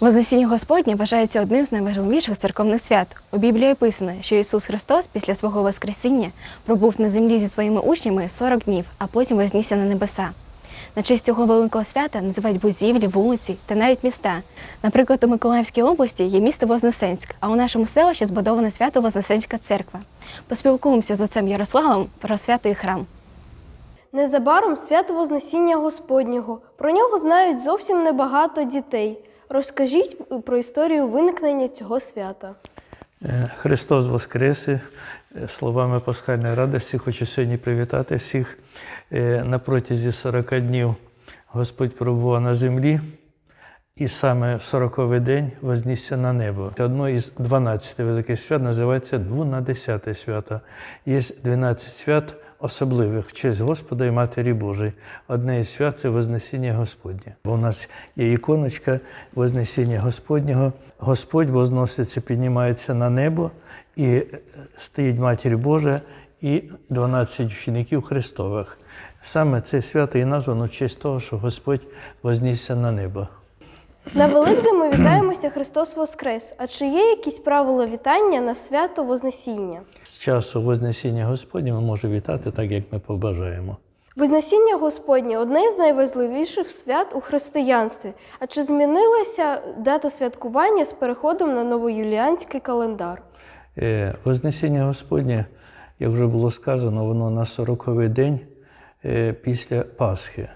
Вознесіння Господнє вважається одним з найважливіших церковних свят. У Біблії описано, що Ісус Христос після свого Воскресіння пробув на землі зі своїми учнями 40 днів, а потім вознісся на небеса. На честь цього великого свята називають будівлі, вулиці та навіть міста. Наприклад, у Миколаївській області є місто Вознесенськ, а у нашому селищі збудована свято Вознесенська церква. Поспілкуємося з отцем Ярославом про свято і храм. Незабаром свято Вознесіння Господнього. Про нього знають зовсім небагато дітей. Розкажіть про історію виникнення цього свята. Е, Христос Воскресе! Словами Пасхальної радості хочу сьогодні привітати всіх. Е, На протязі 40 днів Господь пробував на землі, і саме в 40-й день вознісся на небо. Одно із 12 великих свят називається Двунадесяте свято. Є 12 свят особливих в честь Господа і Матері Божої. Одне із свят це Вознесіння Господнє. Бо у нас є іконочка Вознесіння Господнього. Господь возноситься, піднімається на небо, і е, стоїть Матір Божа і 12 учеників Христових. Саме це свято і названо в честь того, що Господь вознісся на небо. На Великдень ми вітаємося Христос Воскрес. А чи є якісь правила вітання на свято Вознесіння? З часу Вознесіння Господня ми можемо вітати так, як ми побажаємо. Вознесіння Господнє одне з найважливіших свят у християнстві. А чи змінилася дата святкування з переходом на новоюліанський календар? Е, Вознесіння Господнє, як вже було сказано, воно на 40-й день е, після Пасхи.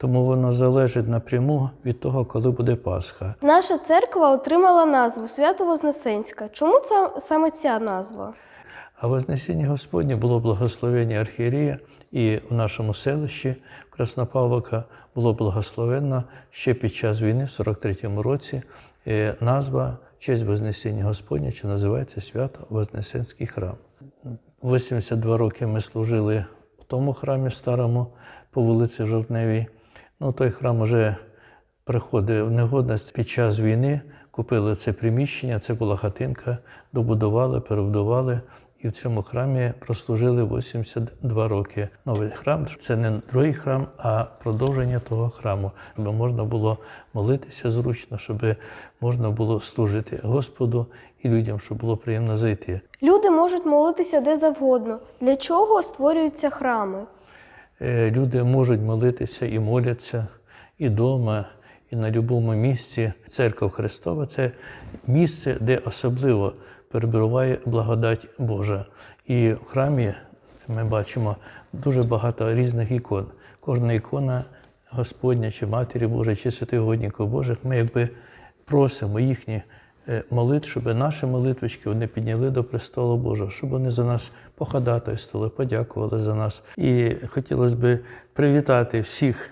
Тому воно залежить напряму від того, коли буде Пасха. Наша церква отримала назву Свято Вознесенська. Чому це саме ця назва? А Вознесіння Господнє було благословення архієрія, і в нашому селищі Краснопавловка було благословенно ще під час війни, в 43-му році, е, назва честь Вознесіння Господня, що називається Свято Вознесенський храм. 82 роки ми служили в тому храмі старому по вулиці Жовтневій. Ну, той храм уже приходив в негодність під час війни. Купили це приміщення, це була хатинка, добудували, перебудували. І в цьому храмі прослужили 82 роки. Новий храм це не другий храм, а продовження того храму, щоб можна було молитися зручно, щоб можна було служити Господу і людям, щоб було приємно зайти. Люди можуть молитися де завгодно. Для чого створюються храми? Е, Люди можуть молитися і моляться і вдома, і на будь-якому місці. Церква Христова це місце, де особливо перебуває благодать Божа. І в храмі ми бачимо дуже багато різних ікон. Кожна ікона Господня, чи Матері Божої, чи святих годників Божих, ми якби просимо їхні е, молитв, щоб наші молитвочки вони підняли до престолу Божого, щоб вони за нас походатайствували, подякували за нас. І хотілося б привітати всіх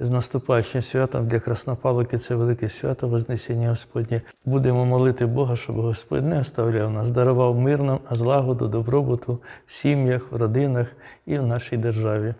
з наступаючим святом для Краснопавловки. Це велике свято Вознесіння Господнє. Будемо молити Бога, щоб Господь не оставляв нас, дарував мир нам, злагоду, добробуту в сім'ях, в родинах і в нашій державі.